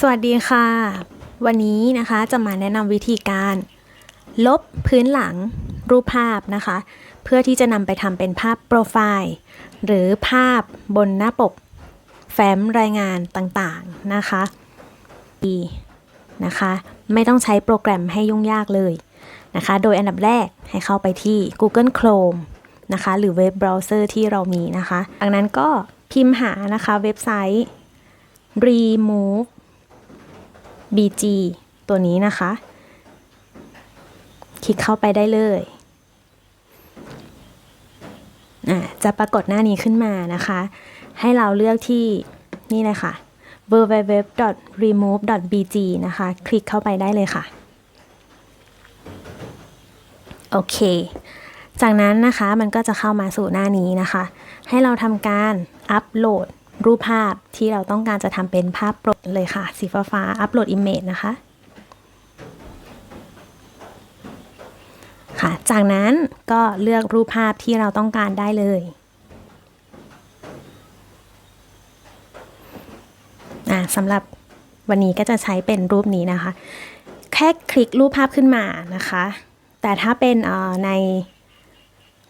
สวัสดีค่ะ วันนี้นะคะจะมาแนะนำวิธีการ ลบพื้นหลังรูปภาพนะคะ เพื่อที่จะนำไปทำเป็นภาพโปรไฟล์ หรือภาพบนหน้าปก แฟ้มรายงานต่างๆนะคะดีนะคะ ไม่ต้องใช้โปรแกรมให้ยุ่งยากเลยนะคะ โดยอันดับแรกให้เข้าไปที่ Google Chrome นะคะ หรือเว็บเบราว์เซอร์ที่เรามีนะคะดังนั้นก็พิมพ์หานะคะเว็บไซต์ remove bg ตัวนี้นะคะ คลิกเข้าไปได้เลยอะจะปรากฏหน้านี้ขึ้นมานะคะ ให้เราเลือกที่นี่เลยค่ะ www.remove.bg นะคะ คลิกเข้าไปได้เลยค่ะ โอเค จากนั้นนะคะมันก็จะเข้ามาสู่หน้านี้นะคะ ให้เราทำการอัปโหลด รูปภาพที่เราต้องการจะทำเป็นภาพโปรดเลยค่ะ สีฟ้าฟ้าอัปโหลดอิมเมจนะคะ ค่ะ จากนั้นก็เลือกรูปภาพที่เราต้องการได้เลยอ่าสำหรับวันนี้ก็จะใช้เป็นรูปนี้นะคะ แค่คลิกรูปภาพขึ้นมานะคะ แต่ถ้าเป็นใน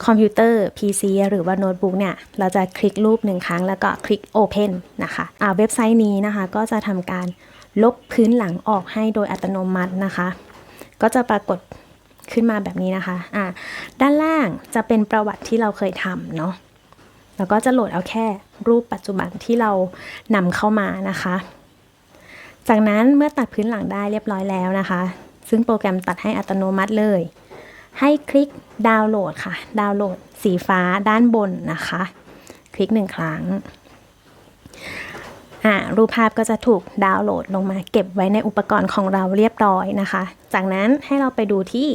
คอมพิวเตอร์ PC หรือว่าโน้ตบุ๊กเนี่ย เราจะคลิกรูปหนึ่งครั้งแล้วก็คลิก Open นะคะอ่าเว็บไซต์นี้นะคะ ก็จะทำการลบพื้นหลังออกให้โดยอัตโนมัตินะคะ ก็จะปรากฏขึ้นมาแบบนี้นะคะอ่าด้านล่างจะเป็นประวัติที่เราเคยทำเนาะแล้วก็จะโหลดเอาแค่รูปปัจจุบันที่เรานำเข้ามานะคะ จากนั้นเมื่อตัดพื้นหลังได้เรียบร้อยแล้วนะคะ ซึ่งโปรแกรมตัดให้อัตโนมัติเลย ให้คลิกดาวน์โหลดค่ะ ดาวน์โหลดสีฟ้าด้านบนนะคะ คลิกหนึ่งครั้งอ่ารูปภาพก็จะถูกดาวน์โหลดลงมาเก็บไว้ในอุปกรณ์ของเราเรียบร้อยนะคะ จากนั้นให้เราไปดูที่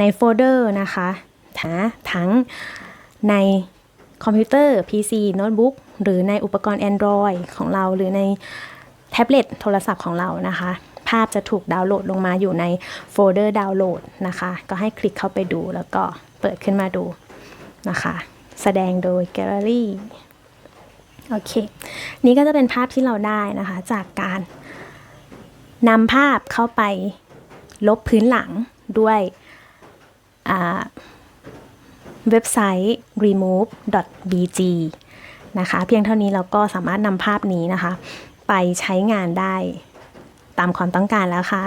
ในโฟลเดอร์นะคะทั้งในคอมพิวเตอร์ PC โน้ตบุ๊กหรือในอุปกรณ์ Android ของเรา หรือในแท็บเล็ตโทรศัพท์ของเรานะคะ ภาพจะถูกดาวน์โหลดลงมาอยู่ในโฟลเดอร์ดาวน์โหลดนะคะ ก็ให้คลิกเข้าไปดูแล้วก็เปิดขึ้นมาดูนะคะ แสดงโดยแกลเลอรี่โอเค นี่ก็จะเป็นภาพที่เราได้นะคะ จากการนำภาพเข้าไปลบพื้นหลังด้วยเว็บไซต์ remove.bg นะคะ เพียงเท่านี้เราก็สามารถนำภาพนี้นะคะ ไปใช้งานได้ ตามความต้องการแล้วค่ะ